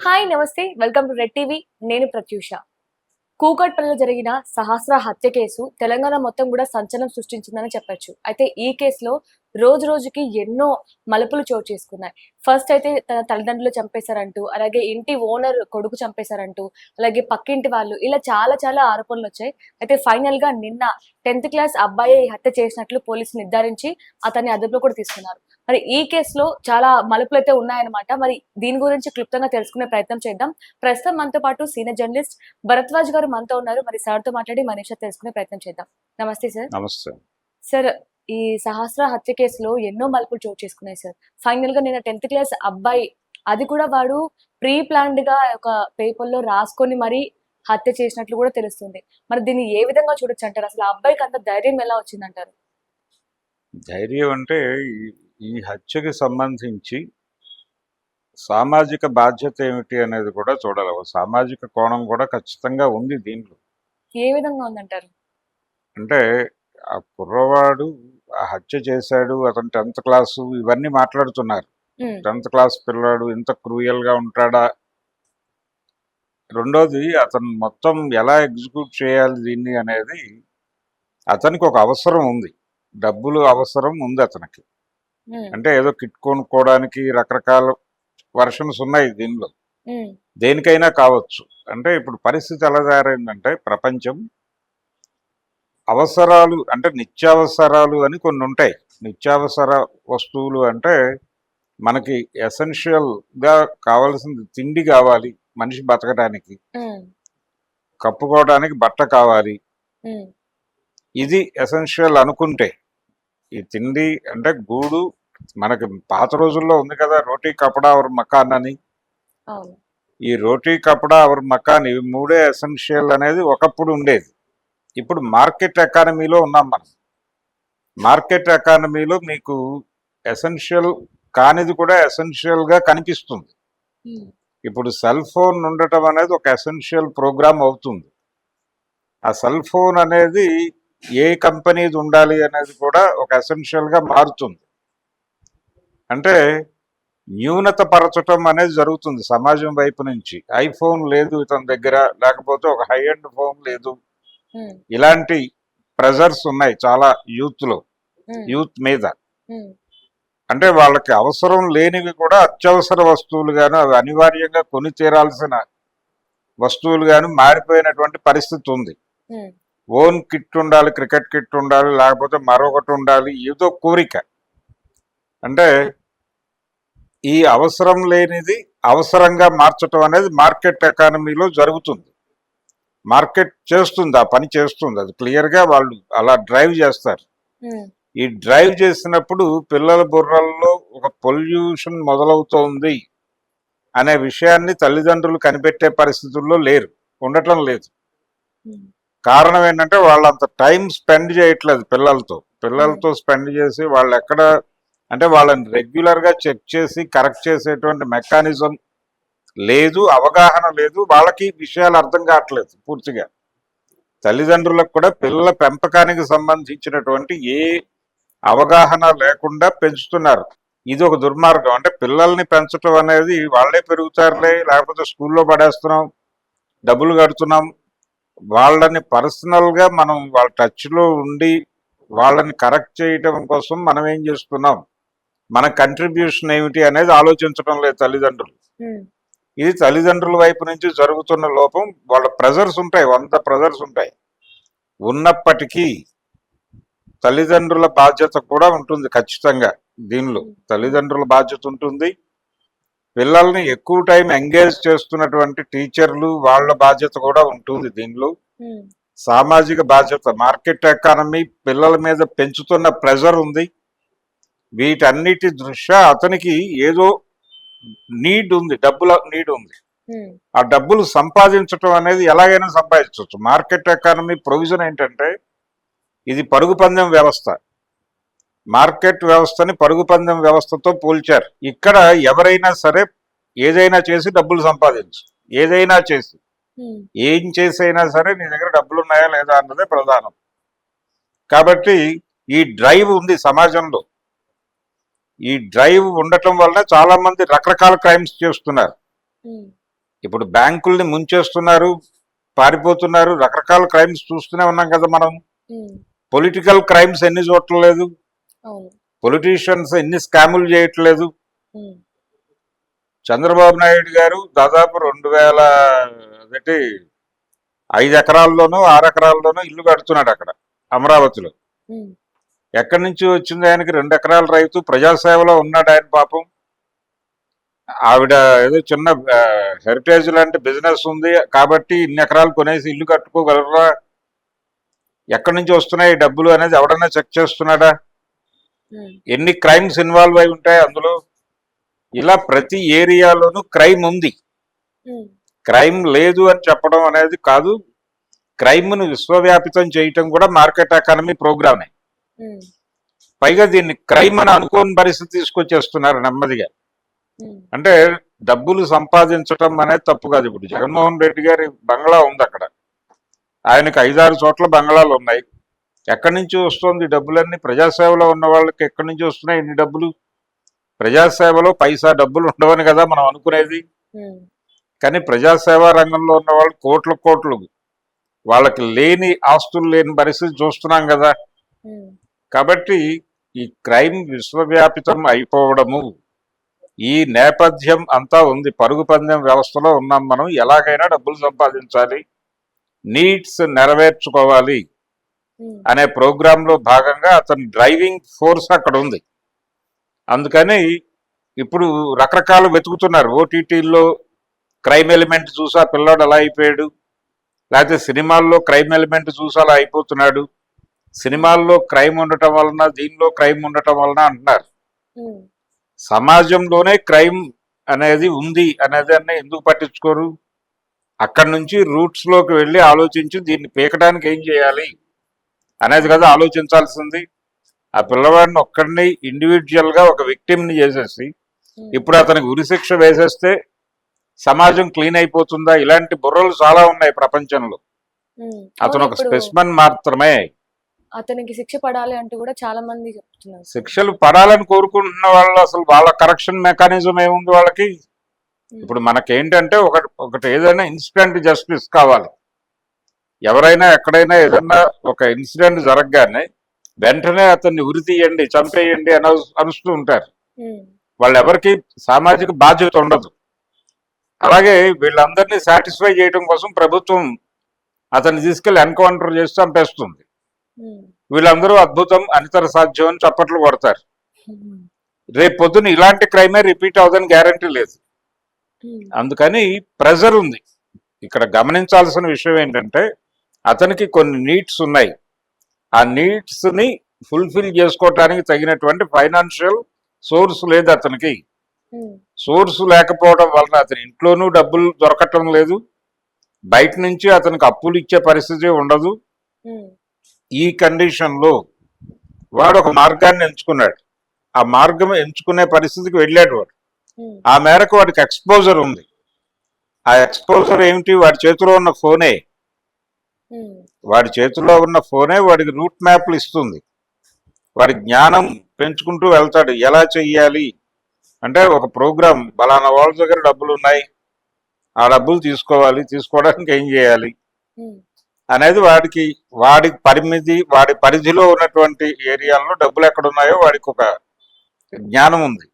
Hi నమస్తే. Welcome to red TV. నేను ప్రత్యూష. కూకట్పల్లిలో జరిగిన సహస్ర హత్య కేసు తెలంగాణ మొత్తం కూడా సంచలనం సృష్టించిందని చెప్పొచ్చు. అయితే ఈ కేసులో రోజు రోజుకి ఎన్నో మలుపులు చోటు చేసుకున్నాయి. ఫస్ట్ అయితే తన తల్లిదండ్రులు చంపేశారంటూ అలాగే ఇంటి ఓనర్ కొడుకు చంపేశారంటూ అలాగే పక్కింటి వాళ్ళు ఇలా చాలా చాలా ఆరోపణలు వచ్చాయి. అయితే ఫైనల్గా నిన్న టెన్త్ క్లాస్ అబ్బాయి హత్య చేసినట్లు పోలీసులు నిర్ధారించి అతన్ని అదుపులో కూడా తీసుకున్నారు. మరి ఈ కేసులో చాలా మలుపులు అయితే ఉన్నాయన్నమాట. మరి దీని గురించి క్లుప్తంగా తెలుసుకునే ప్రయత్నం చేద్దాం. ప్రస్తుతం మనతో పాటు సీనియర్ జర్నలిస్ట్ భరద్వాజ్ గారు మనతో ఉన్నారు. మరి సార్తో మాట్లాడి మనీషా తెలుసుకునే ప్రయత్నం చేద్దాం. నమస్తే సార్. నమస్తే. సార్ ఈ సహస్ర హత్య కేసులో ఎన్నో మలుపులు చోటు చేసుకున్నాయి సార్. ఫైనల్గా నిన్న టెన్త్ క్లాస్ అబ్బాయి అది కూడా వాడు ప్రీ ప్లాన్డ్గా ఒక పేపర్లో రాసుకొని మరి హత్య చేసినట్లు కూడా తెలుస్తుంది. మరి దీన్ని ఏ విధంగా చూడొచ్చు అంటారు? అసలు అబ్బాయికి అంత ధైర్యం ఎలా వచ్చిందంటారు? ధైర్యం అంటే ఈ- హత్యకి సంబంధించి సామాజిక బాధ్యత ఏమిటి అనేది కూడా చూడాలి. సామాజిక కోణం కూడా ఖచ్చితంగా ఉంది దీంట్లో ఏ విధంగా ఉందంటారు? అంటే ఆ కుర్రవాడు ఆ హత్య చేశాడు అతను టెన్త్ క్లాసు ఇవన్నీ మాట్లాడుతున్నారు. టెన్త్ క్లాస్ పిల్లాడు ఇంత క్రూయల్గా ఉంటాడా? రెండోది అతను మొత్తం ఎలా ఎగ్జిక్యూట్ చేయాలి దీన్ని అనేది అతనికి ఒక అవసరం ఉంది. డబ్బులు అవసరం ఉంది అతనికి. అంటే ఏదో కిట్ కొనుక్కోవడానికి రకరకాల వర్షన్స్ ఉన్నాయి దీనిలో. దేనికైనా కావచ్చు. అంటే ఇప్పుడు పరిస్థితి ఎలా తయారైందంటే ప్రపంచం అవసరాలు అంటే నిత్యావసరాలు అని కొన్ని ఉంటాయి. నిత్యావసర వస్తువులు అంటే మనకి ఎసెన్షియల్గా కావాల్సింది తిండి కావాలి మనిషి బతకడానికి. కప్పుకోవడానికి బట్ట కావాలి. ఇది ఎసెన్షియల్ అనుకుంటే ఈ తిండి అంటే గూడు మనకి పాత రోజుల్లో ఉంది కదా రోటీ కపడా అవర్ మకాన్ అని. ఈ రోటీ కపడా అవర్ మకాన్ ఇవి మూడే ఎసెన్షియల్ అనేది ఒకప్పుడు ఉండేది. ఇప్పుడు మార్కెట్ ఎకానమీలో ఉన్నాం మనం. మార్కెట్ ఎకానమీలో మీకు ఎసెన్షియల్ కానిది కూడా essential గా కనిపిస్తుంది. ఇప్పుడు సెల్ ఫోన్ ఉండటం అనేది ఒక ఎసెన్షియల్ ప్రోగ్రామ్ అవుతుంది. ఆ సెల్ ఫోన్ అనేది ఏ కంపెనీది ఉండాలి అనేది కూడా ఒక essential గా మారుతుంది. అంటే న్యూనత పరచటం అనేది జరుగుతుంది సమాజం వైపు నుంచి. ఐఫోన్ లేదు ఇతని దగ్గర లేకపోతే ఒక హై ఎండ్ ఫోన్ లేదు. ఇలాంటి ప్రెజర్స్ ఉన్నాయి చాలా youth లో యూత్ మీద. అంటే వాళ్ళకి అవసరం లేనివి కూడా అత్యవసర వస్తువులు గాను అవి అనివార్యంగా కొని తీరాల్సిన వస్తువులు గాను మారిపోయినటువంటి పరిస్థితి ఉంది. ఓన్ కిట్ ఉండాలి క్రికెట్ కిట్ ఉండాలి లేకపోతే మరొకటి ఉండాలి ఏదో కోరిక. అంటే ఈ అవసరం లేనిది అవసరంగా మార్చటం అనేది మార్కెట్ ఎకానమీలో జరుగుతుంది. మార్కెట్ చేస్తుంది ఆ పని చేస్తుంది. అది క్లియర్గా వాళ్ళు అలా డ్రైవ్ చేస్తారు. ఈ డ్రైవ్ చేసినప్పుడు పిల్లల బుర్రల్లో ఒక పొల్యూషన్ మొదలవుతోంది అనే విషయాన్ని తల్లిదండ్రులు కనిపెట్టే పరిస్థితుల్లో లేరు. ఉండటం లేదు. కారణం ఏంటంటే వాళ్ళు అంత టైం స్పెండ్ చేయట్లేదు పిల్లలతో. పిల్లలతో స్పెండ్ చేసి వాళ్ళు ఎక్కడ అంటే వాళ్ళని రెగ్యులర్గా చెక్ చేసి కరెక్ట్ చేసేటువంటి మెకానిజం లేదు అవగాహన లేదు. వాళ్ళకి విషయాలు అర్థం కావట్లేదు పూర్తిగా. తల్లిదండ్రులకు కూడా పిల్లల పెంపకానికి సంబంధించినటువంటి ఏ అవగాహన లేకుండా పెంచుతున్నారు. ఇది ఒక దుర్మార్గం. అంటే పిల్లల్ని పెంచడం అనేది వాళ్ళే పెరుగుతారులే లేకపోతే స్కూల్లో పడేస్తున్నాం డబ్బులు కడుతున్నాం. వాళ్ళని పర్సనల్గా మనం వాళ్ళ టచ్లో ఉండి వాళ్ళని కరెక్ట్ చేయటం కోసం మనం ఏం చేస్తున్నాం? మన కంట్రిబ్యూషన్ ఏమిటి అనేది ఆలోచించడం లేదు తల్లిదండ్రులు. ఇది తల్లిదండ్రుల వైపు నుంచి జరుగుతున్న లోపం వాళ్ళ ప్రెజర్స్ ఉంటాయి వంద ప్రెజర్స్ ఉంటాయి. ఉన్నప్పటికీ తల్లిదండ్రుల బాధ్యత కూడా ఉంటుంది ఖచ్చితంగా దీనిలో. తల్లిదండ్రుల బాధ్యత ఉంటుంది. పిల్లల్ని ఎక్కువ టైం ఎంగేజ్ చేస్తున్నటువంటి టీచర్లు వాళ్ళ బాధ్యత కూడా ఉంటుంది దీనిలో. సామాజిక బాధ్యత మార్కెట్ ఎకానమీ పిల్లల మీద పెంచుతున్న ప్రెజర్ ఉంది. వీటన్నిటి దృష్ట్యా అతనికి ఏదో నీడ్ ఉంది డబ్బుల నీడ్ ఉంది. ఆ డబ్బులు సంపాదించటం అనేది ఎలాగైనా సంపాదించవచ్చు. మార్కెట్ ఎకానమీ ప్రొవిజన్ ఏంటంటే ఇది పరుగు పందెం వ్యవస్థ. మార్కెట్ వ్యవస్థని పరుగు పందెం వ్యవస్థతో పోల్చారు. ఇక్కడ ఎవరైనా సరే ఏదైనా చేసి డబ్బులు సంపాదించు. ఏదైనా చేసి. ఏం చేసైనా సరే నీ దగ్గర డబ్బులు ఉన్నాయా లేదా అన్నదే ప్రధానం. కాబట్టి ఈ డ్రైవ్ ఉంది సమాజంలో. ఈ డ్రైవ్ ఉండటం వల్ల చాలా మంది రకరకాల క్రైమ్స్ చేస్తున్నారు. ఇప్పుడు బ్యాంకుల్ని ముంచేస్తున్నారు పారిపోతున్నారు రకరకాల క్రైమ్స్ చూస్తూనే ఉన్నాం కదా మనం. పొలిటికల్ క్రైమ్స్ ఎన్ని చూడట్లేదు పొలిటీషియన్స్ ఎన్ని స్కాములు చేయట్లేదు. చంద్రబాబు నాయుడు గారు దాదాపు రెండు వేల అదేంటి ఐదు ఎకరాల్లోనూ ఆరు ఎకరాల్లోనూ ఇల్లు కడుతున్నాడు అక్కడ అమరావతిలో. ఎక్కడి నుంచి వచ్చింది ఆయనకి? రెండు ఎకరాల రైతు ప్రజాసేవలో ఉన్నాడు ఆయన పాపం. ఆవిడ ఏదో చిన్న హెరిటేజ్ లాంటి బిజినెస్ ఉంది. కాబట్టి ఇన్ని ఎకరాలు కొనేసి ఇల్లు కట్టుకోగలరా? ఎక్కడి నుంచి వస్తున్నాయి డబ్బులు అనేది ఎవడన్నా చెక్ చేస్తున్నాడా? ఎన్ని క్రైమ్స్ ఇన్వాల్వ్ అయి ఉంటాయి అందులో? ఇలా ప్రతి ఏరియాలోనూ క్రైమ్ ఉంది. క్రైమ్ లేదు అని చెప్పడం అనేది కాదు. క్రైమ్ను విశ్వవ్యాపితం చేయటం కూడా మార్కెట్ ఎకానమీ ప్రోగ్రామే పైగా దీన్ని క్రైమ్ అని అనుకోని పరిస్థితి తీసుకొచ్చేస్తున్నారు నెమ్మదిగా. అంటే డబ్బులు సంపాదించటం అనేది తప్పు కాదు. ఇప్పుడు జగన్మోహన్ రెడ్డి గారి బంగ్లా ఉంది అక్కడ. ఆయనకి ఐదారు చోట్ల బంగ్లాలు ఉన్నాయి. ఎక్కడి నుంచి వస్తుంది డబ్బులన్నీ? ప్రజాసేవలో ఉన్న వాళ్ళకి ఎక్కడి నుంచి వస్తున్నాయి ఇన్ని డబ్బులు? ప్రజాసేవలో పైసా డబ్బులు ఉండవని కదా మనం అనుకునేది. కానీ ప్రజాసేవా రంగంలో ఉన్న వాళ్ళు కోట్ల కోట్లు. వాళ్ళకి లేని ఆస్తులు లేని పరిస్థితి చూస్తున్నాం కదా. కాబట్టి ఈ క్రైమ్ విశ్వవ్యాపితం అయిపోవడము ఈ నేపథ్యం అంతా ఉంది. పరుగు పందెం వ్యవస్థలో ఉన్నాం మనం. ఎలాగైనా డబ్బులు సంపాదించాలి. నీడ్స్ నెరవేర్చుకోవాలి అనే ప్రోగ్రాంలో భాగంగా అతని డ్రైవింగ్ ఫోర్స్ అక్కడ ఉంది. అందుకని ఇప్పుడు రకరకాలు వెతుకుతున్నారు. ఓటీటీల్లో క్రైమ్ ఎలిమెంట్ చూసా పిల్లాడు అలా అయిపోయాడు. లేకపోతే సినిమాల్లో క్రైమ్ ఎలిమెంట్ చూసి అలా అయిపోతున్నాడు. సినిమాల్లో క్రైమ్ ఉండటం వలన దీనిలో క్రైమ్ ఉండటం వలన అంటున్నారు. సమాజంలోనే క్రైమ్ అనేది ఉంది అనేది అన్న ఎందుకు పట్టించుకోరు? అక్కడి నుంచి రూట్స్లోకి వెళ్ళి ఆలోచించి దీన్ని పీకడానికి ఏం చేయాలి అనేది కదా ఆలోచించాల్సింది. ఆ పిల్లవాడిని ఒక్కడిని ఇండివిజువల్గా ఒక ని చేసేసి ఇప్పుడు అతనికి ఉరిశిక్ష వేసేస్తే సమాజం క్లీన్ అయిపోతుందా? ఇలాంటి బుర్రలు చాలా ఉన్నాయి ప్రపంచంలో. అతను ఒక స్పెసిమన్ మాత్రమే. అతనికి శిక్ష పడాలి అంటూ కూడా చాలా మంది చెప్తున్నారు. శిక్షలు పడాలని కోరుకుంటున్న వాళ్ళు అసలు వాళ్ళ కరెక్షన్ మెకానిజం ఏముంది వాళ్ళకి? ఇప్పుడు మనకేంటంటే ఒక ఒకటి ఏదైనా ఇన్సిడెంట్ జస్టిస్ కావాలి. ఎవరైనా ఎక్కడైనా ఏదైనా ఒక ఇన్సిడెంట్ జరగగానే వెంటనే అతన్ని ఉరి తీయండి చంపేయండి అని అనుస్తూ ఉంటారు. వాళ్ళు ఎవరికి సామాజిక బాధ్యత ఉండదు. అలాగే వీళ్ళందరినీ సాటిస్ఫై చేయడం కోసం ప్రభుత్వం అతన్ని తీసుకెళ్ళి ఎన్కౌంటర్ చేసి చంపేస్తుంది. వీళ్ళందరూ అద్భుతం అనితర సాధ్యం అని చప్పట్లు కొడతారు. రేపు పొద్దున ఇలాంటి క్రైమే రిపీట్ అవుదని గ్యారంటీ లేదు. అందుకని ప్రెజర్ ఉంది. ఇక్కడ గమనించాల్సిన విషయం ఏంటంటే అతనికి కొన్ని నీడ్స్ ఉన్నాయి. ఆ నీడ్స్ని ఫుల్ఫిల్ చేసుకోవటానికి తగినటువంటి ఫైనాన్షియల్ సోర్స్ లేదు అతనికి. సోర్స్ లేకపోవడం వలన అతని ఇంట్లోనూ డబ్బులు దొరకటం లేదు. బయట నుంచి అతనికి అప్పులు ఇచ్చే పరిస్థితి ఉండదు. ఈ కండిషన్లో వాడు ఒక మార్గాన్ని ఎంచుకున్నాడు. ఆ మార్గం ఎంచుకునే పరిస్థితికి వెళ్ళాడు వాడు. ఆ మేరకు వాడికి ఎక్స్పోజర్ ఉంది. ఆ ఎక్స్పోజర్ ఏమిటి? వాడి చేతిలో ఉన్న ఫోనే వాడి చేతిలో ఉన్న ఫోనే వాడికి రూట్ మ్యాప్లు ఇస్తుంది. వాడి జ్ఞానం పెంచుకుంటూ వెళ్తాడు. ఎలా చెయ్యాలి? అంటే ఒక ప్రోగ్రామ్ బలానా వాళ్ళ దగ్గర డబ్బులు ఉన్నాయి. ఆ డబ్బులు తీసుకోవాలి. తీసుకోవడానికి ఏం చేయాలి? అనేది వాడికి వాడి పరిమితి వాడి పరిధిలో ఉన్నటువంటి ఏరియాల్లో డబ్బులు ఎక్కడ ఉన్నాయో వాడికి ఒక జ్ఞానం ఉంది.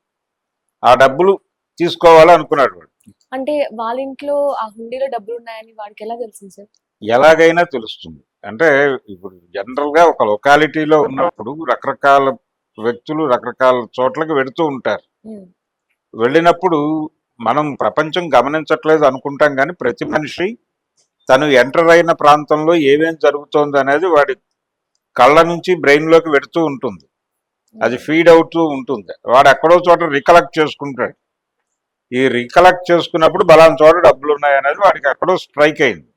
ఆ డబ్బులు తీసుకోవాలి అనుకున్నాడు వాడు. అంటే వాళ్ళ ఇంట్లో ఆ హుండీలో డబ్బులు ఉన్నాయని వాడికి ఎలా తెలిసింది సార్? ఎలాగైనా తెలుస్తుంది. అంటే ఇప్పుడు జనరల్గా ఒక లొకాలిటీలో ఉన్నప్పుడు రకరకాల వ్యక్తులు రకరకాల చోట్లకి వెడుతూ ఉంటారు. ఉమ్, వెళ్ళినప్పుడు మనం ప్రపంచం గమనించట్లేదు అనుకుంటాం కానీ ప్రతి మనిషి తను ఎంటర్ అయిన ప్రాంతంలో ఏమేం జరుగుతోంది అనేది వాడి కళ్ళ నుంచి బ్రెయిన్లోకి వెడుతూ ఉంటుంది. అది ఫీడ్ అవుతూ ఉంటుంది. వాడు ఎక్కడో చోట రికలెక్ట్ చేసుకుంటాడు. ఈ రికలెక్ట్ చేసుకున్నప్పుడు బలాన్ చోట డబ్బులు ఉన్నాయి అనేది వాడికి ఎక్కడో స్ట్రైక్ అయింది.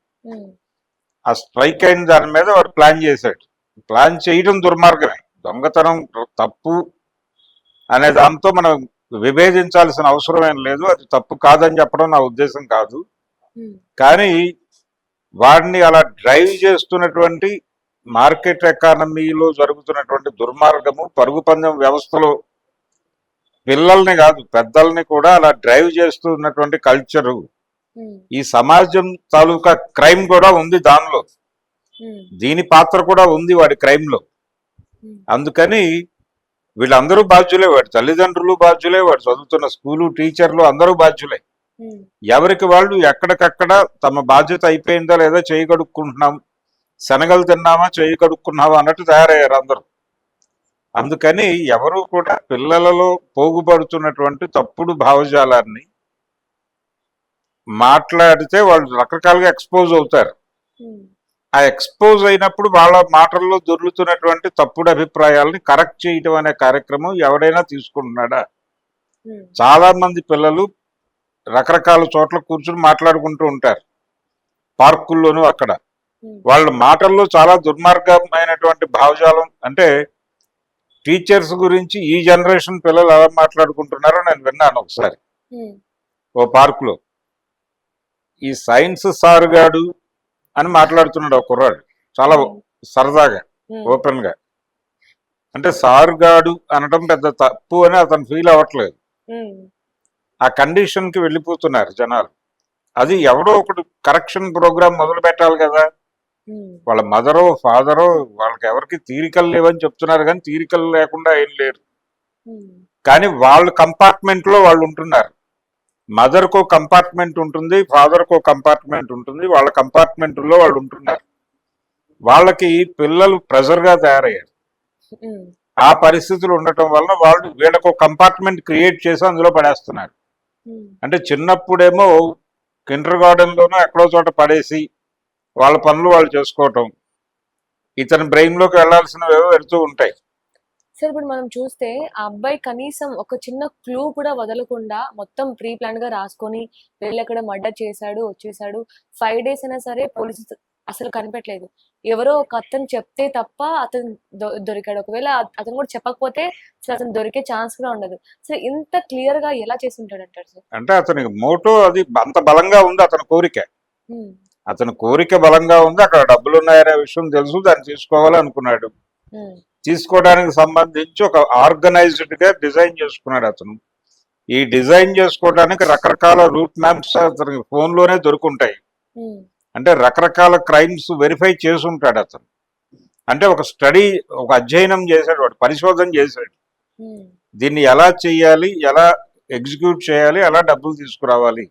ఆ స్ట్రైక్ అయిన దాని మీద వాడు ప్లాన్ చేశాడు. ప్లాన్ చేయడం దుర్మార్గమే. దొంగతనం తప్పు అనే దాంతో మనం విభేదించాల్సిన అవసరం ఏం లేదు. అది తప్పు కాదని చెప్పడం నా ఉద్దేశం కాదు. కానీ వాడిని అలా డ్రైవ్ చేస్తున్నటువంటి మార్కెట్ ఎకానమీలో జరుగుతున్నటువంటి దుర్మార్గము పరుగు పందెం వ్యవస్థలో పిల్లల్ని కాదు పెద్దల్ని కూడా అలా డ్రైవ్ చేస్తున్నటువంటి కల్చరు. ఈ సమాజం తాలూకా క్రైమ్ కూడా ఉంది దానిలో. దీని పాత్ర కూడా ఉంది వాడి క్రైమ్లో అందుకని వీళ్ళందరూ బాధ్యులే వాడి తల్లిదండ్రులు బాధ్యులే వాడు చదువుతున్న స్కూలు టీచర్లు అందరూ బాధ్యులే. ఎవరికి వాళ్ళు ఎక్కడికక్కడ తమ బాధ్యత అయిపోయిందా లేదా చేయి కడుక్కుంటున్నాం శనగలు తిన్నామా చేయి కడుక్కున్నావా అన్నట్టు తయారయ్యారు అందరూ. అందుకని ఎవరు కూడా పిల్లలలో పోగుపడుతున్నటువంటి తప్పుడు భావజాలాన్ని మాట్లాడితే వాళ్ళు రకరకాలుగా ఎక్స్పోజ్ అవుతారు. ఆ ఎక్స్పోజ్ అయినప్పుడు వాళ్ళ మాటల్లో దొర్లుతున్నటువంటి తప్పుడు అభిప్రాయాలని కరెక్ట్ చేయటం అనే కార్యక్రమం ఎవరైనా తీసుకుంటున్నాడా? చాలా మంది పిల్లలు రకరకాల చోట్ల కూర్చుని మాట్లాడుకుంటూ ఉంటారు. పార్కుల్లోనూ అక్కడ. వాళ్ళ మాటల్లో చాలా దుర్మార్గమైనటువంటి భావజాలం అంటే టీచర్స్ గురించి ఈ జనరేషన్ పిల్లలు ఎలా మాట్లాడుకుంటున్నారో నేను విన్నాను ఒకసారి. ఓ పార్కులో. ఈ సైన్స్ సార్ గాడు అని మాట్లాడుతున్నాడు ఒక కుర్రాడు. చాలా సరదాగా ఓపెన్గా అంటే సార్ గాడు అనడం పెద్ద తప్పు అని అతను ఫీల్ అవ్వట్లేదు. ఆ కండిషన్కి వెళ్ళిపోతున్నారు జనాలు. అది ఎవడో ఒకడు కరెక్షన్ ప్రోగ్రామ్ మొదలు పెట్టాలి కదా. వాళ్ళ మదరో ఫాదరో వాళ్ళకి ఎవరికి తీరికలు లేవని చెప్తున్నారు కానీ తీరికలు లేకుండా ఏం లేరు. కానీ వాళ్ళ కంపార్ట్మెంట్లో వాళ్ళు ఉంటున్నారు. మదర్ కో కంపార్ట్మెంట్ ఉంటుంది ఫాదర్ కో కంపార్ట్మెంట్ ఉంటుంది వాళ్ళ కంపార్ట్మెంట్లో వాళ్ళు ఉంటున్నారు. వాళ్ళకి పిల్లలు ప్రెజర్గా తయారయ్యారు. ఆ పరిస్థితులు ఉండటం వలన వాళ్ళు వీళ్ళకు కంపార్ట్మెంట్ క్రియేట్ చేసి అందులో పడేస్తున్నారు. అంటే చిన్నప్పుడేమో కిండర్ గార్డెన్ లోనో ఎక్కడో చోట పడేసి వాళ్ళ పనులు వాళ్ళు చేసుకోవటం. ఇతని బ్రెయిన్లోకి వెళ్ళాల్సినవి ఏవో వెళ్తూ ఉంటాయి. సార్ ఇప్పుడు మనం చూస్తే ఆ అబ్బాయి కనీసం ఒక చిన్న క్లూ కూడా వదలకుండా మొత్తం ప్రీ ప్లాన్గా రాసుకొని వెళ్ళి అక్కడ మర్డర్ చేశాడు వచ్చేసాడు. ఫైవ్ డేస్ అయినా సరే పోలీసు అసలు కనిపెట్టలేదు. ఎవరో ఒక అతను చెప్తే తప్ప అతను దొరికాడు. ఒకవేళ అత- అతను కూడా చెప్పకపోతే అసలు అతను దొరికే ఛాన్స్ కూడా ఉండదు. సో ఇంత క్లియర్గా ఎలా చేసి ఉంటాడు అంటారు సార్? అంటే అతనికి మోటో అది అంత బలంగా ఉంది అతని కోరిక. అతని కోరిక బలంగా ఉంది. అక్కడ డబ్బులు ఉన్నాయనే విషయం తెలుసు. దాన్ని తీసుకోవాలి అనుకున్నాడు ఉమ్, తీసుకోవడానికి సంబంధించి ఒక ఆర్గనైజ్డ్గా డిజైన్ చేసుకున్నాడు అతను. ఈ డిజైన్ చేసుకోవడానికి రకరకాల రూట్ మ్యాప్స్ అతనికి ఫోన్లోనే దొరుకుంటాయి అంటే రకరకాల క్రైమ్స్ వెరిఫై చేసి ఉంటాడు అతను. అంటే ఒక స్టడీ ఒక అధ్యయనం చేశాడు వాడు పరిశోధన చేశాడు. దీన్ని ఎలా చేయాలి ఎలా ఎగ్జిక్యూట్ చేయాలి ఎలా డబ్బులు తీసుకురావాలి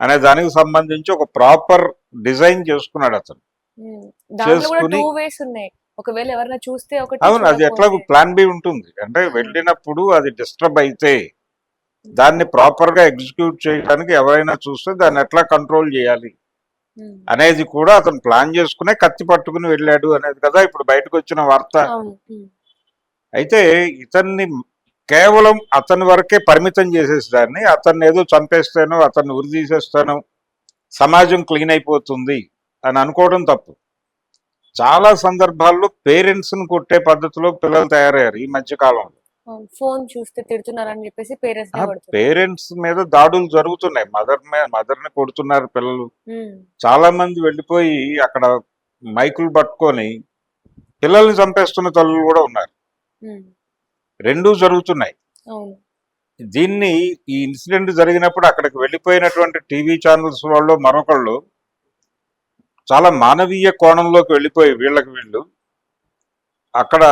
అనే దానికి సంబంధించి ఒక ప్రాపర్ డిజైన్ చేసుకున్నాడు అతను. చేసుకుని- ఒకవేళ ఎవరైనా చూస్తే అవును అది ఎట్లా ప్లాన్ బి ఉంటుంది. అంటే వెళ్ళినప్పుడు అది డిస్టర్బ్ అయితే దాన్ని ప్రాపర్గా ఎగ్జిక్యూట్ చేయడానికి ఎవరైనా చూస్తే దాన్ని ఎట్లా కంట్రోల్ చేయాలి? అనేది కూడా అతను ప్లాన్ చేసుకునే కత్తి పట్టుకుని వెళ్ళాడు అనేది కదా ఇప్పుడు బయటకు వచ్చిన వార్త అయితే ఇతన్ని కేవలం అతని వరకే పరిమితం చేసేసి దాన్ని అతన్ని ఏదో చంపేస్తాను అతన్ని ఉరి తీసేస్తాను సమాజం క్లీన్ అయిపోతుంది అని అనుకోవడం తప్పు. చాలా సందర్భాల్లో పేరెంట్స్ని కొట్టే పద్ధతిలో పిల్లలు తయారయ్యారు ఈ మధ్య కాలంలో. ఫోన్ చూస్తే తిడుతున్నారని చెప్పేసి పేరెంట్స్ పేరెంట్స్ మీద దాడులు జరుగుతున్నాయి. మదర్ మదర్ని కొడుతున్నారు పిల్లలు. చాలా మంది వెళ్ళిపోయి అక్కడ మైకులు పట్టుకొని పిల్లల్ని చంపేస్తున్న తల్లులు కూడా ఉన్నారు. రెండూ జరుగుతున్నాయి. దీన్ని ఈ ఇన్సిడెంట్ జరిగినప్పుడు అక్కడికి వెళ్ళిపోయినటువంటి టీవీ ఛానల్స్ వాళ్ళు మరొకళ్ళు చాలా మానవీయ కోణంలోకి వెళ్ళిపోయి వీళ్ళకి వీళ్ళు అక్కడ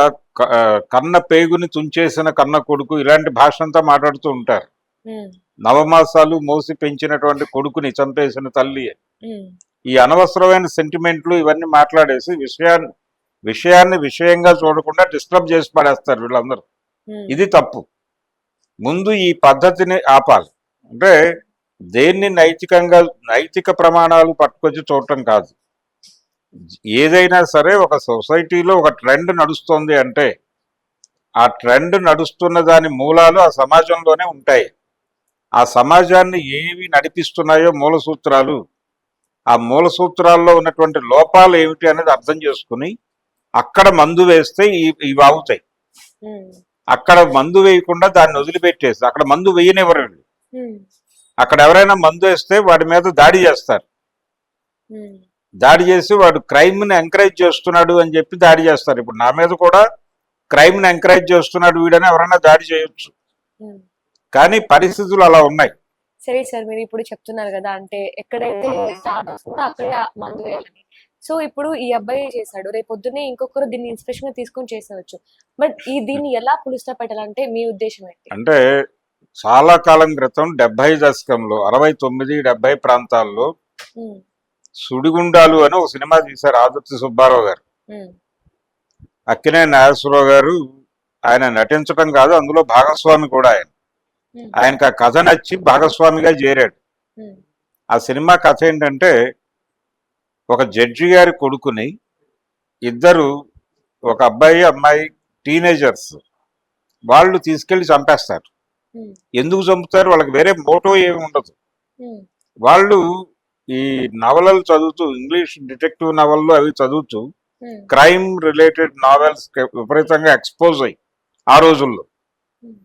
కన్న పేగుని తుంచేసిన కన్న కొడుకు ఇలాంటి భాష అంతా మాట్లాడుతూ ఉంటారు. నవమాసాలు మోసి పెంచినటువంటి కొడుకుని చంపేసిన తల్లి. ఈ అనవసరమైన సెంటిమెంట్లు ఇవన్నీ మాట్లాడేసి విషయాన్ని విషయాన్ని విషయంగా చూడకుండా డిస్టర్బ్ చేసి పడేస్తారు వీళ్ళందరూ. ఇది తప్పు. ముందు ఈ పద్ధతిని ఆపాలి. అంటే దేన్ని నైతికంగా నైతిక ప్రమాణాలు పట్టుకొచ్చి చూడటం కాదు. ఏదైనా సరే ఒక సొసైటీలో ఒక ట్రెండ్ నడుస్తోంది అంటే ఆ ట్రెండ్ నడుస్తున్న దాని మూలాలు ఆ సమాజంలోనే ఉంటాయి. ఆ సమాజాన్ని ఏవి నడిపిస్తున్నాయో మూల సూత్రాలు ఆ మూల సూత్రాల్లో ఉన్నటువంటి లోపాలు ఏమిటి అనేది అర్థం చేసుకుని అక్కడ మందు వేస్తే ఈ- ఇవి ఉమ్, అక్కడ మందు వేయకుండా దాన్ని వదిలిపెట్టేసి అక్కడ మందు వేయనివ్వరు అక్కడ ఎవరైనా మందు వేస్తే వాడి మీద దాడి చేస్తారు. దాడి చేసి వాడు క్రైమ్ని ఎంకరేజ్ చేస్తున్నాడు అని చెప్పి దాడి చేస్తారు. ఇప్పుడు నా మీద కూడా క్రైమ్ని ఎంకరేజ్ చేస్తున్నాడు వీడని ఎవరైనా దాడి చేయొచ్చు. ఉమ్. కానీ పరిస్థితులు అలా ఉన్నాయి. సరే సార్ మీరు ఇప్పుడు చెప్తున్నారు కదా అంటే ఎక్కడైతే అక్కడే మందు వేయాలని. సో ఇప్పుడు ఈ అబ్బాయి చేశాడు? రేపు పొద్దున్నే ఇంకొకరు దీన్ని ఇన్స్పిరేషన్గా తీసుకొని చేసేవచ్చు బట్ ఈ దీన్ని ఎలా పులుస్తా పెట్టాలంటే మీ ఉద్దేశం ఏంటి? అంటే చాలా కాలం క్రితం డెబ్బై దశకంలో అరవై తొమ్మిది డెబ్బై ప్రాంతాల్లో ఉమ్, సుడిగుండాలు అని ఒక సినిమా తీశారు ఆదుర్తి సుబ్బారావు గారు. అక్కినే నాగేశ్వరరావు గారు ఆయన నటించడం కాదు అందులో భాగస్వామి కూడా ఆయన. ఆయనకు ఆ కథ నచ్చి భాగస్వామిగా చేరాడు. ఆ సినిమా కథ ఏంటంటే ఒక జడ్జి గారి కొడుకుని ఇద్దరు ఒక అబ్బాయి అమ్మాయి టీనేజర్స్ వాళ్ళు తీసుకెళ్ళి చంపేస్తారు. ఎందుకు చంపుతారు? వాళ్ళకి వేరే మోటో ఏమి ఉండదు. వాళ్ళు ఈ నవలలు చదువుతూ ఇంగ్లీష్ డిటెక్టివ్ నవలలు అవి చదువుతూ ఉమ్, క్రైమ్ రిలేటెడ్ నావెల్స్ విపరీతంగా ఎక్స్పోజ్ అయ్యి ఆ రోజుల్లో. ఉమ్,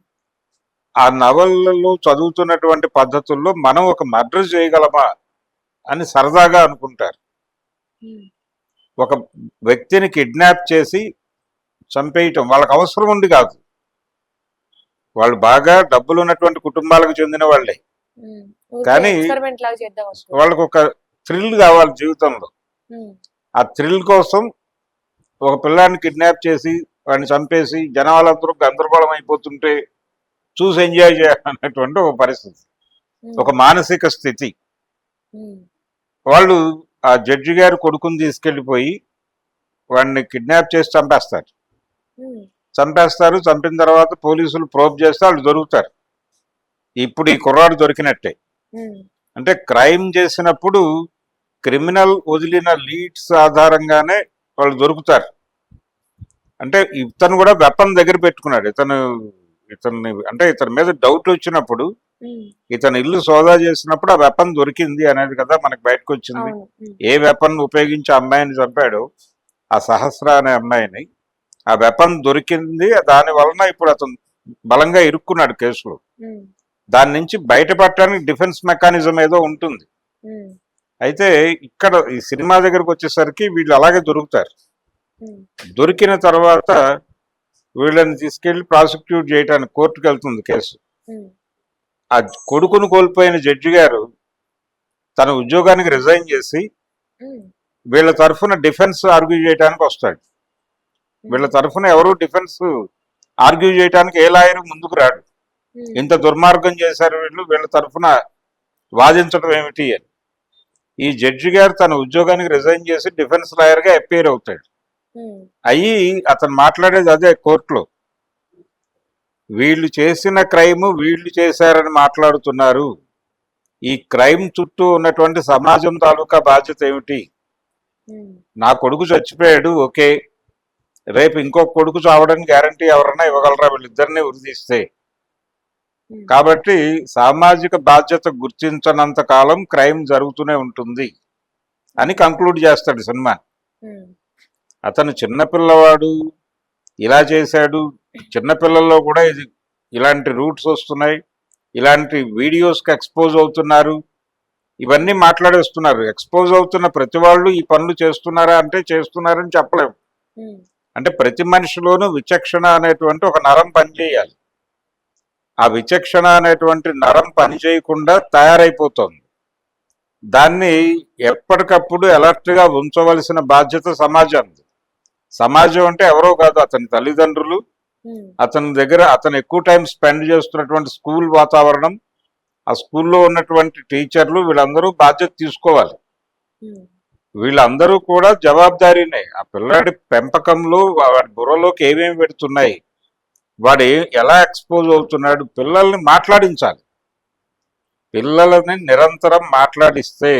ఆ నవలలు చదువుతున్నటువంటి పద్ధతుల్లో మనం ఒక మర్డర్ చేయగలమా అని సరదాగా అనుకుంటారు. ఉమ్, ఒక వ్యక్తిని కిడ్నాప్ చేసి చంపేయటం వాళ్ళకి అవసరం ఉండి కాదు. వాళ్ళు బాగా డబ్బులు ఉన్నటువంటి కుటుంబాలకు చెందిన వాళ్ళే. కానీ-. వాళ్ళకి ఒక థ్రిల్ కావాలి జీవితంలో. ఆ థ్రిల్ కోసం ఒక పిల్లాన్ని కిడ్నాప్ చేసి వాడిని చంపేసి జనాలందరూ గందరగోళం అయిపోతుంటే చూసి ఎంజాయ్ చేయాలన్నటువంటి ఒక పరిస్థితి. ఒక మానసిక స్థితి. వాళ్ళు ఆ జడ్జి గారు కొడుకుని తీసుకెళ్ళిపోయి వాడిని కిడ్నాప్ చేసి చంపేస్తారు. చంపేస్తారు. చంపిన తర్వాత పోలీసులు ప్రోబ్ చేస్తే వాళ్ళు దొరుకుతారు. ఇప్పుడు ఈ కుర్రాడు దొరికినట్టే. అంటే క్రైమ్ చేసినప్పుడు క్రిమినల్ వదిలిన లీడ్స్ ఆధారంగానే వాళ్ళు దొరుకుతారు. అంటే ఇతను కూడా వెపన్ దగ్గర పెట్టుకున్నాడు. ఇతను ఇతన్ని అంటే ఇతని మీద డౌట్ వచ్చినప్పుడు ఇతను ఇల్లు సోదా చేసినప్పుడు ఆ వెపన్ దొరికింది అనేది కదా మనకి బయటకు వచ్చింది ఏ వెపన్ ఉపయోగించి అమ్మాయిని చంపాడో ఆ సహస్ర అనే అమ్మాయిని ఆ వెపన్ దొరికింది. దాని వలన ఇప్పుడు అతను బలంగా ఇరుక్కున్నాడు కేసులో. దాని నుంచి బయటపడటానికి డిఫెన్స్ మెకానిజం ఏదో ఉంటుంది. అయితే ఇక్కడ ఈ సినిమా దగ్గరకు వచ్చేసరికి వీళ్ళు అలాగే దొరుకుతారు. దొరికిన తర్వాత వీళ్ళని తీసుకెళ్ళి ప్రాసిక్యూట్ చేయడానికి కోర్టుకు వెళ్తుంది కేసు. ఆ కొడుకును కోల్పోయిన జడ్జి గారు తన ఉద్యోగానికి రిజైన్ చేసి వీళ్ళ తరఫున డిఫెన్స్ ఆర్గ్యూ చేయడానికి వస్తాడు. వీళ్ళ తరఫున ఎవరు డిఫెన్స్ ఆర్గ్యూ చేయడానికి ఏ లాయర్ ముందుకు రాడు. ఇంత దుర్మార్గం చేశారు వీళ్ళు వీళ్ళ తరఫున వాదించడం ఏమిటి అని. ఈ జడ్జి గారు తన ఉద్యోగానికి రిజైన్ చేసి డిఫెన్స్ లాయర్గా అపేర్ అవుతాడు అయ్యి అతను మాట్లాడేది అదే కోర్టులో. వీళ్ళు చేసిన క్రైమ్ వీళ్ళు చేశారని మాట్లాడుతున్నారు. ఈ క్రైమ్ చుట్టూ ఉన్నటువంటి సమాజం తాలూకా బాధ్యత ఏమిటి? నా కొడుకు చచ్చిపోయాడు ఓకే. రేపు ఇంకో కొడుకు చావడానికి గ్యారంటీ ఎవరన్నా ఇవ్వగలరా? వీళ్ళిద్దరిని ఉరిదీస్తే కాబట్టి సామాజిక బాధ్యత గుర్తించనంత కాలం క్రైమ్ జరుగుతూనే ఉంటుంది అని కంక్లూడ్ చేస్తాడు సినిమా. ఉమ్, అతను చిన్నపిల్లవాడు ఇలా చేశాడు. చిన్నపిల్లల్లో కూడా ఇది ఇలాంటి రూట్స్ వస్తున్నాయి ఇలాంటి వీడియోస్కి ఎక్స్పోజ్ అవుతున్నారు. ఇవన్నీ మాట్లాడేస్తున్నారు. ఎక్స్పోజ్ అవుతున్న ప్రతి వాళ్ళు ఈ పనులు చేస్తున్నారా అంటే చేస్తున్నారని చెప్పలేము అంటే ప్రతి మనిషిలోనూ విచక్షణ అనేటువంటి ఒక నరం పనిచేయాలి. ఆ విచక్షణ అనేటువంటి నరం పనిచేయకుండా తయారైపోతుంది. దాన్ని ఎప్పటికప్పుడు alert గా ఉంచవలసిన బాధ్యత సమాజానికి సమాజం అంటే ఎవరో కాదు అతని తల్లిదండ్రులు అతని దగ్గర అతను ఎక్కువ టైం స్పెండ్ చేస్తున్నటువంటి స్కూల్ వాతావరణం ఆ స్కూల్లో ఉన్నటువంటి టీచర్లు వీళ్ళందరూ బాధ్యత తీసుకోవాలి. వీళ్ళందరూ కూడా జవాబుదారీనే. ఆ పిల్లాడి పెంపకంలో వాడి బుర్రలోకి ఏమేమి పెడుతున్నాయి? వాడు ఎలా ఎక్స్పోజ్ అవుతున్నాడు? పిల్లల్ని మాట్లాడించాలి. పిల్లలని నిరంతరం మాట్లాడిస్తే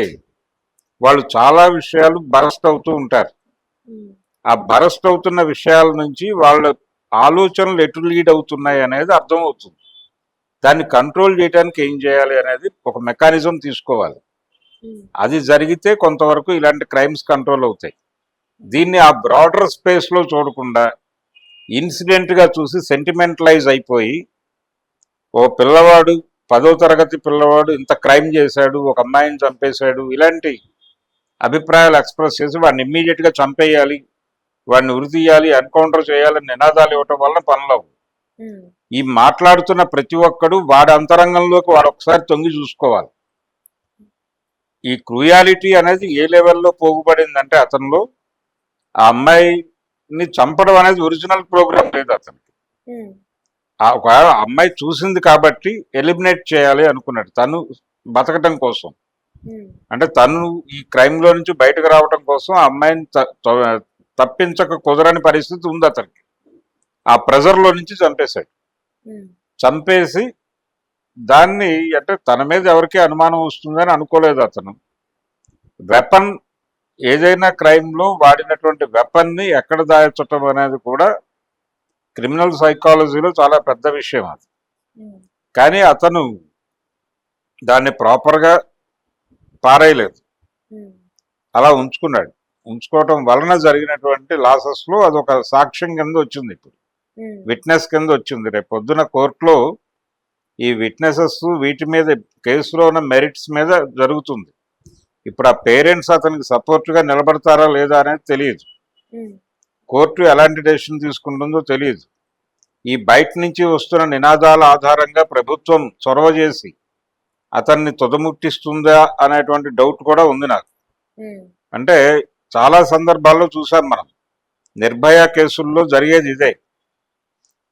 వాళ్ళు చాలా విషయాలు బరస్ట్ అవుతూ ఉంటారు. ఆ బరస్ట్ అవుతున్న విషయాల నుంచి వాళ్ళ ఆలోచనలు ఎటు లీడ్ అవుతున్నాయి అనేది అర్థమవుతుంది. దాన్ని కంట్రోల్ చేయడానికి ఏం చేయాలి అనేది ఒక మెకానిజం తీసుకోవాలి. అది జరిగితే కొంతవరకు ఇలాంటి క్రైమ్స్ కంట్రోల్ అవుతాయి. దీన్ని ఆ బ్రాడర్ స్పేస్లో చూడకుండా ఇన్సిడెంట్గా చూసి సెంటిమెంటలైజ్ అయిపోయి ఓ పిల్లవాడు పదో తరగతి పిల్లవాడు ఇంత క్రైమ్ చేశాడు ఒక అమ్మాయిని చంపేశాడు ఇలాంటి అభిప్రాయాలు ఎక్స్ప్రెస్ చేసి వాడిని ఇమ్మీడియట్గా చంపేయాలి వాడిని ఉరి తీయాలి ఎన్కౌంటర్ చేయాలని నినాదాలు ఇవ్వటం వల్ల పనులవు. ఈ మాట్లాడుతున్న ప్రతి ఒక్కడు వాడి అంతరంగంలోకి వాడు ఒకసారి తొంగి చూసుకోవాలి. ఈ క్రూయాలిటీ అనేది ఏ లెవెల్లో పోగుపడిందంటే అతనిలో ఆ అమ్మాయిని చంపడం అనేది ఒరిజినల్ ప్రోగ్రామ్ లేదు అతనికి ఉమ్, ఆ ఒక అమ్మాయి చూసింది కాబట్టి ఎలిమినేట్ చేయాలి అనుకున్నాడు. తను బతకటం కోసం. అంటే తను ఈ క్రైమ్లో నుంచి బయటకు రావడం కోసం ఆ అమ్మాయిని తప్పించక కుదరని పరిస్థితి ఉంది అతనికి. ఆ ప్రెజర్లో నుంచి చంపేశాడు. చంపేసి దాన్ని అంటే తన మీద ఎవరికి అనుమానం వస్తుందని అనుకోలేదు అతను. వెపన్ ఏదైనా క్రైమ్లో వాడినటువంటి వెపన్ని ఎక్కడ దాచటం అనేది కూడా క్రిమినల్ సైకాలజీలో చాలా పెద్ద విషయం అది. కానీ అతను దాన్ని ప్రాపర్గా పారేయలేదు. అలా ఉంచుకున్నాడు. ఉంచుకోవటం వలన జరిగినటువంటి లాసెస్లో అదొక సాక్ష్యం కింద వచ్చింది ఇప్పుడు. విట్నెస్ కింద వచ్చింది. రేపు పొద్దున కోర్టులో ఈ విట్నెసెస్ వీటి మీద కేసులో ఉన్న మెరిట్స్ మీద జరుగుతుంది. ఇప్పుడు ఆ పేరెంట్స్ అతనికి support గా నిలబడతారా లేదా అనేది తెలియదు. కోర్టు ఎలాంటి డెసిషన్ తీసుకుంటుందో తెలియదు. ఈ బయట నుంచి వస్తున్న నినాదాల ఆధారంగా ప్రభుత్వం చొరవ చేసి అతన్ని తుదముట్టిస్తుందా అనేటువంటి డౌట్ కూడా ఉంది నాకు. అంటే చాలా సందర్భాల్లో చూసాం మనం. నిర్భయ కేసుల్లో జరిగేది ఇదే.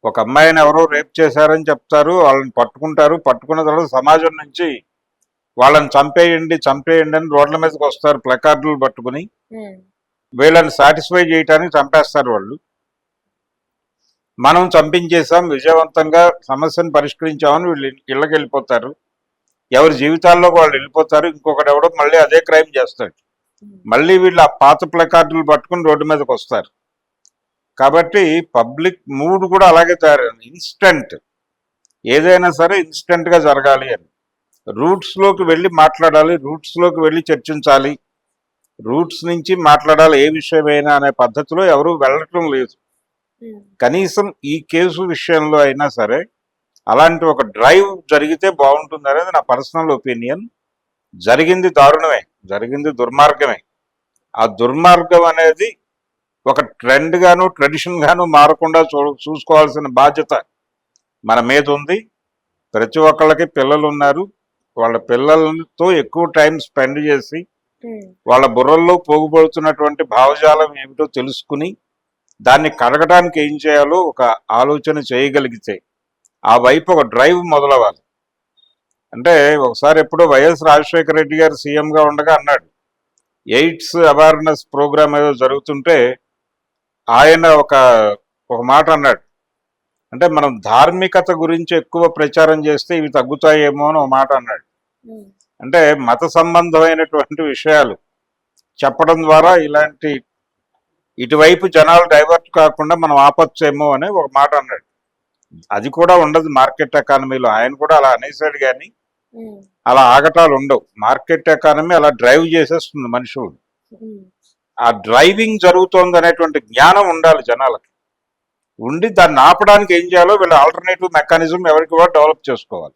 ఒక అమ్మాయిని ఎవరో రేప్ చేశారని చెప్తారు వాళ్ళని పట్టుకుంటారు పట్టుకున్న తర్వాత సమాజం నుంచి వాళ్ళని చంపేయండి చంపేయండి అని రోడ్ల మీదకి వస్తారు ప్లకార్డులు పట్టుకుని. వీళ్ళని సాటిస్ఫై చేయటానికి చంపేస్తారు వాళ్ళు. మనం చంపించేసాం విజయవంతంగా సమస్యను పరిష్కరించామని వీళ్ళు ఇళ్ళకి వెళ్ళిపోతారు. ఎవరి జీవితాల్లోకి వాళ్ళు వెళ్ళిపోతారు ఇంకొకటి ఎవడో మళ్ళీ అదే క్రైమ్ చేస్తాడు. మళ్ళీ వీళ్ళు ఆ పాత ప్లకార్డులు పట్టుకుని రోడ్డు మీదకి వస్తారు. కాబట్టి పబ్లిక్ మూడ్ కూడా అలాగే తయారైంది ఇన్స్టెంట్. ఏదైనా సరే ఇన్స్టెంట్గా జరగాలి అని. రూట్స్లోకి వెళ్ళి మాట్లాడాలి రూట్స్లోకి వెళ్ళి చర్చించాలి. రూట్స్ నుంచి మాట్లాడాలి ఏ విషయమైనా అనే పద్ధతిలో ఎవరు వెళ్ళటం లేదు. కనీసం ఈ కేసు విషయంలో అయినా సరే అలాంటి ఒక డ్రైవ్ జరిగితే బాగుంటుంది అనేది నా పర్సనల్ ఒపీనియన్. జరిగింది దారుణమే జరిగింది దుర్మార్గమే. ఆ దుర్మార్గం అనేది ఒక ట్రెండ్ గాను ట్రెడిషన్ గాను మారకుండా చూ చూసుకోవాల్సిన బాధ్యత మన మీద ఉంది. ప్రతి ఒక్కళ్ళకి పిల్లలు ఉన్నారు. వాళ్ళ పిల్లలతో ఎక్కువ టైం స్పెండ్ చేసి వాళ్ళ బుర్రల్లో పోగుపడుతున్నటువంటి భావజాలం ఏమిటో తెలుసుకుని దాన్ని కడగడానికి ఏం చేయాలో ఒక ఆలోచన చేయగలిగితే ఆ వైపు ఒక డ్రైవ్ మొదలవ్వాలి. అంటే ఒకసారి ఎప్పుడో వైఎస్ రాజశేఖర రెడ్డి గారు సీఎంగా ఉండగా అన్నాడు ఎయిడ్స్ అవేర్నెస్ ప్రోగ్రామ్ ఏదో జరుగుతుంటే ఆయన ఒక ఒక మాట అన్నాడు. అంటే మనం ధార్మికత గురించి ఎక్కువ ప్రచారం చేస్తే ఇవి తగ్గుతాయేమో అని ఒక మాట అన్నాడు. అంటే మత సంబంధమైనటువంటి విషయాలు చెప్పడం ద్వారా ఇలాంటి ఇటువైపు జనాలు డైవర్ట్ కాకుండా మనం ఆపచ్చేమో అని ఒక మాట అన్నాడు. అది కూడా ఉండదు మార్కెట్ ఎకానమీలో. ఆయన కూడా అలా అనేసాడు కానీ అలా ఆగటాలు ఉండవు. మార్కెట్ ఎకానమీ అలా డ్రైవ్ చేసేస్తుంది మనుషులు. ఆ డ్రైవింగ్ జరుగుతోంది అనేటువంటి జ్ఞానం ఉండాలి జనాలకి. ఉండి దాన్ని ఆపడానికి ఏం చేయాలో వీళ్ళ ఆల్టర్నేటివ్ మెకానిజం ఎవరికి కూడా డెవలప్ చేసుకోవాలి.